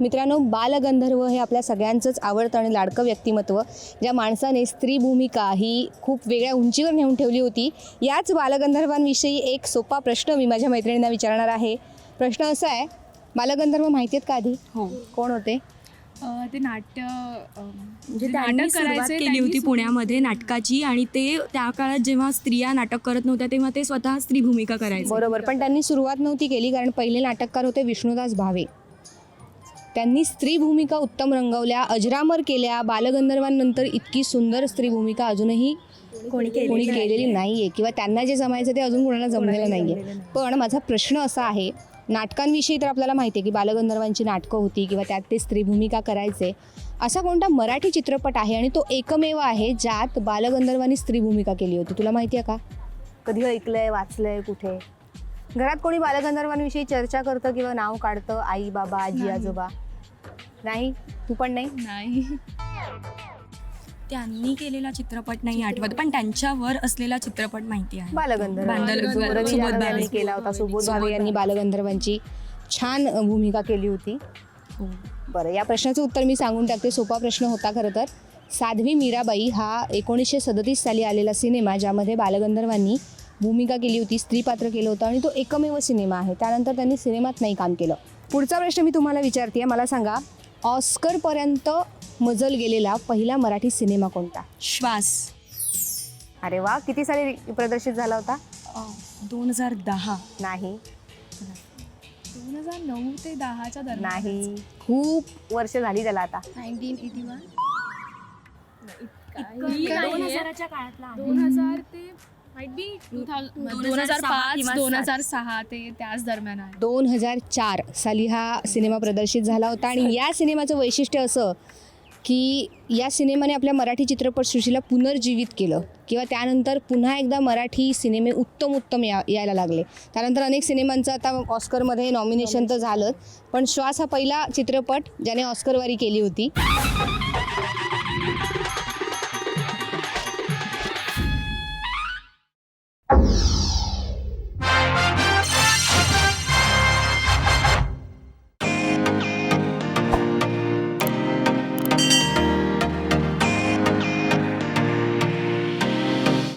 मित्रांनो बालगंधर्व हे आपल्या सगळ्यांचंच आवडतं आणि लाडकं व्यक्तिमत्व. ज्या माणसाने स्त्री भूमिका ही खूप वेगळ्या उंचीवर नेऊन ठेवली होती याच बालगंधर्वांविषयी एक सोपा प्रश्न मी माझ्या मैत्रिणींना विचारणार आहे. प्रश्न असा आहे बालगंधर्व माहिती आहेत का आधी? हो. कोण होते? ते नाट्य म्हणजे नाटक सुरुवात करायचे केली होती पुण्यामध्ये नाटकाची आणि ते त्या काळात जेव्हा स्त्रिया नाटक करत नव्हत्या तेव्हा ते स्वतः स्त्री भूमिका करायचे. बरोबर पण त्यांनी सुरुवात नव्हती केली कारण पहिले नाटककार होते विष्णुदास भावे. त्यांनी स्त्री भूमिका उत्तम रंगवल्या. अजरामर केल्या. बालगंधर्वांनंतर इतकी सुंदर स्त्री भूमिका अजूनही कोणी कोणी केलेली नाहीये किंवा त्यांना जे जमायचं ते अजून कोणाला जमलेलं नाहीये. पण माझा प्रश्न असा आहे नाटकांविषयी तर आपल्याला माहिती आहे की बालगंधर्वांची नाटकं होती किंवा त्यात ते स्त्री भूमिका करायचे. असा कोणता मराठी चित्रपट आहे आणि तो एकमेव आहे ज्यात बालगंधर्वांनी स्त्री भूमिका केली होती? तुला माहिती आहे का? कधी ऐकलंय वाचलंय कुठे? घरात कोणी बालगंधर्वांविषयी चर्चा करतं किंवा नाव काढतं? आई बाबा आजी. आजोबा? नाही तू पण नाही? नाही. त्यांनी केलेला चित्रपट नाही आठवत पण त्यांच्यावर असलेला चित्रपट माहिती आहे. बालगंधर्व. सुबोध भावे. केला होता सुबोध भावे यांनी. बालगंधर्वांची छान अ, भूमिका केली होती. हो. बरं या प्रश्नाचं उत्तर मी सांगून टाकते. सोपा प्रश्न होता खरं तर. साध्वी मीराबाई हा एकोणीसशे सदतीस साली आलेला सिनेमा ज्यामध्ये बालगंधर्वांनी भूमिका केली होती स्त्री पात्र केलं होतं आणि तो एकमेव सिनेमा आहे. त्यानंतर त्यांनी सिनेमात नाही काम केलं. पुढचा प्रश्न मी तुम्हाला विचारते मला सांगा ऑस्करपर्यंत मजल गेलेला पहिला मराठी सिनेमा कोणता? श्वास. अरे वा किती साली प्रदर्शित झाला होता? दोन हजार दहा. नाही. दोन हजार नऊ ते दहाच्या दरम्यान नाही. खूप. वर्ष झाली त्याला आता. Nineteen eighty one. दोन हजाराच्या काळातला. दोन हजार ते माइट बी टू दोन हजार सहा पाच दोन. हजार सहा ते त्याच दरम्यान आहे. दोन हजार चार साली हा सिनेमा प्रदर्शित झाला होता आणि या सिनेमाचं वैशिष्ट्य असं की या सिनेमाने आपल्या मराठी चित्रपटसृष्टीला पुनर्जीवित केलं किंवा त्यानंतर पुन्हा एकदा मराठी सिनेमे उत्तम उत्तम या यायला लागले. त्यानंतर अनेक सिनेमांचं आता ऑस्करमध्ये नॉमिनेशन तर झालं पण श्वास हा पहिला चित्रपट ज्याने ऑस्करवारी केली होती. Yeah.